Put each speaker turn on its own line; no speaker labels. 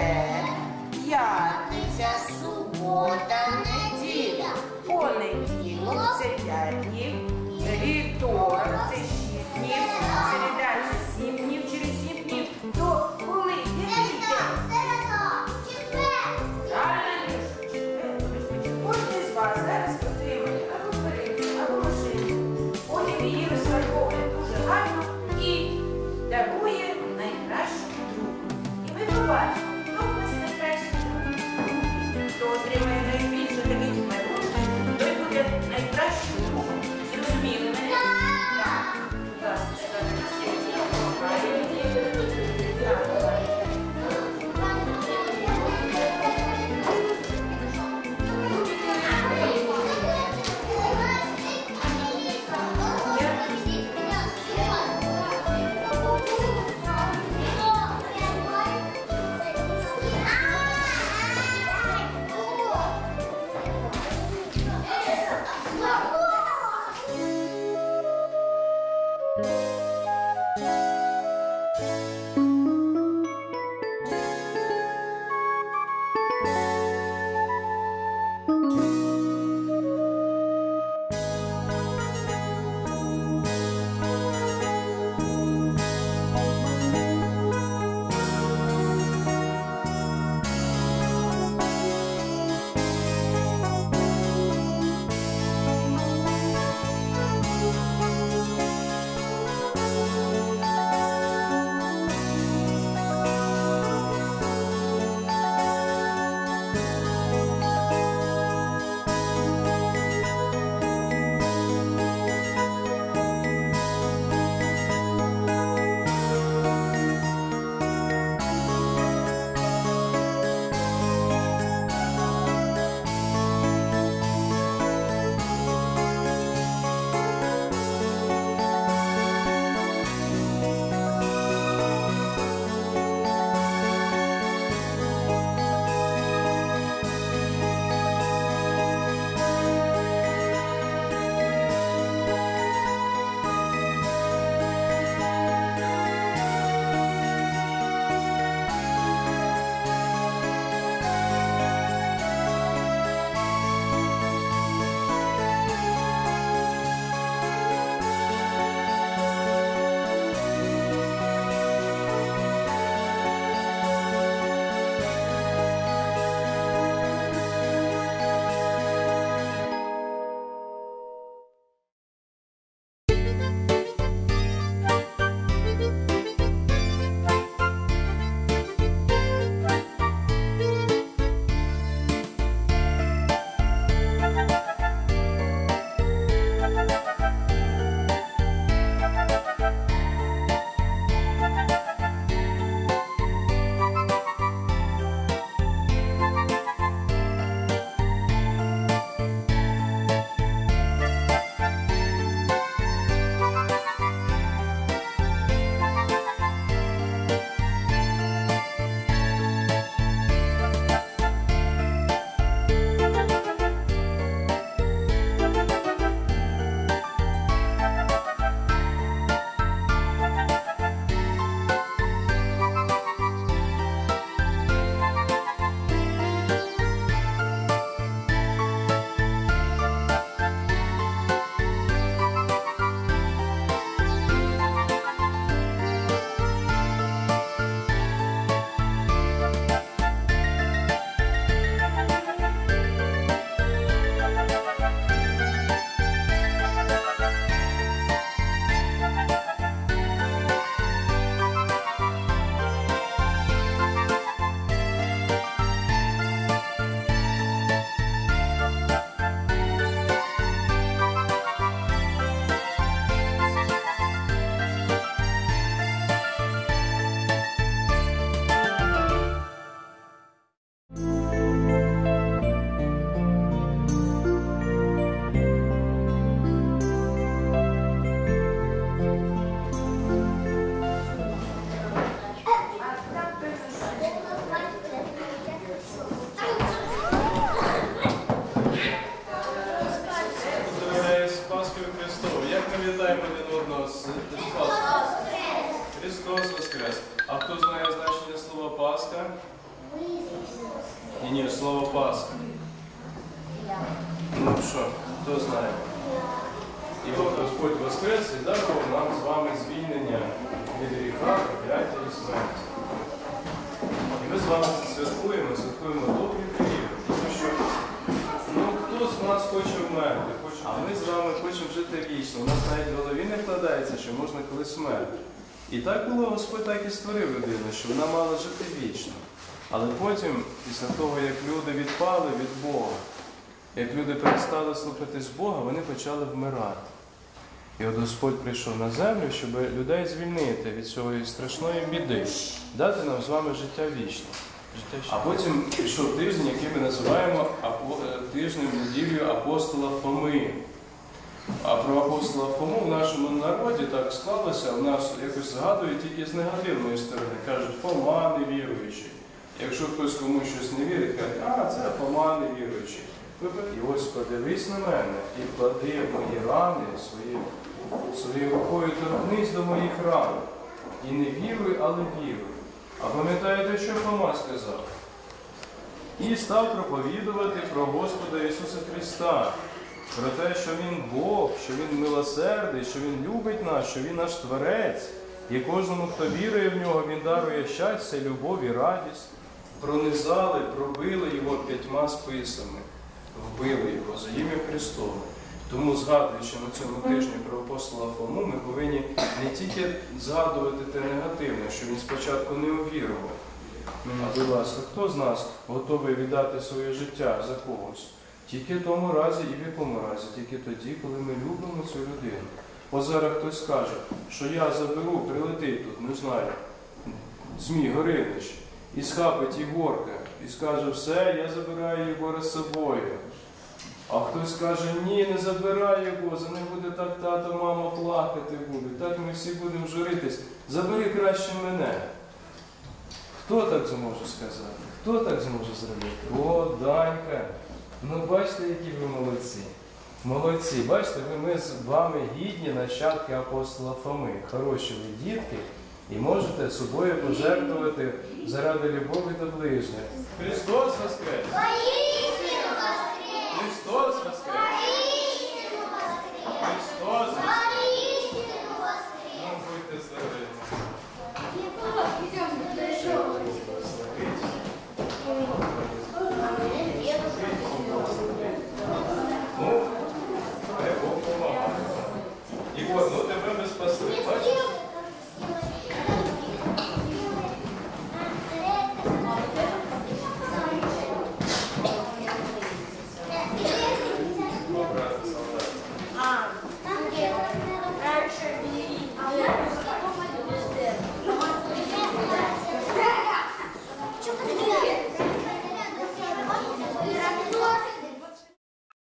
Четвер, п'ятниця, субота, неділя. Понеділок це п'ять. Вівторок
Христос Воскрес. А хто знає значення слова Пасха? Ні, ні, слово Пасха. Ну що, хто знає? І от Господь Воскрес і дарував нам з вами звільнення від гріха, прокляття і смерті. І ми з вами святкуємо, святкуємо добрі період. Тому що ну, хто з нас хоче вмерти, хоче, а ми з вами хочемо жити вічно. У нас навіть в голові не вкладається, що можна колись вмерти. І так було, Господь так і створив людину, що вона мала жити вічно. Але потім, після того, як люди відпали від Бога, як люди перестали слухатись Бога, вони почали вмирати. І от Господь прийшов на землю, щоб людей звільнити від цієї страшної біди, дати нам з вами життя вічне. А потім пішов тиждень, який ми називаємо е, тижнем неділею апостола Фоми. А про апостола Фому в нашому народі так склалося, в нас якось згадують тільки з негативної сторони. Кажуть, Фома невіруючий. Якщо хтось комусь щось не вірить, каже, а це Фома невіруючий. І ось подивись на мене і клади мої рани своєю рукою торкнись до моїх ран. І не віруй, але віруй. А пам'ятаєте, що Фома сказав? І став проповідувати про Господа Ісуса Христа, про те, що Він Бог, що Він милосердий, що Він любить нас, що Він наш Творець, і кожному, хто вірує в нього, Він дарує щастя, любов і радість. Пронизали, пробили його п'ятьма списами, вбили його за ім'я Христове. Тому, згадуючи на цьому тижні про апостола Фому, ми повинні не тільки згадувати те негативне, що він спочатку не увірував. Будь ласка, хто з нас готовий віддати своє життя за когось? Тільки в тому разі і в якому разі, тільки тоді, коли ми любимо цю людину. От зараз хтось скаже, що я заберу, прилетить тут, не знаю, Змій Горинич, і схапить Ігорка, і скаже, все, я забираю Єгора з собою. А хтось каже, ні, не забирай його, за ним буде так тато, мама плакати буде, так ми всі будемо журитись. Забери краще мене. Хто так зможе сказати? Хто так зможе зробити? О, Данька. Ну бачите, які ви молодці. Молодці, бачите, ви ми з вами гідні нащадки апостола Фоми. Хороші ви дітки, і можете собою пожертвувати заради любові до ближніх. Христос Воскрес! Христос Воскрес!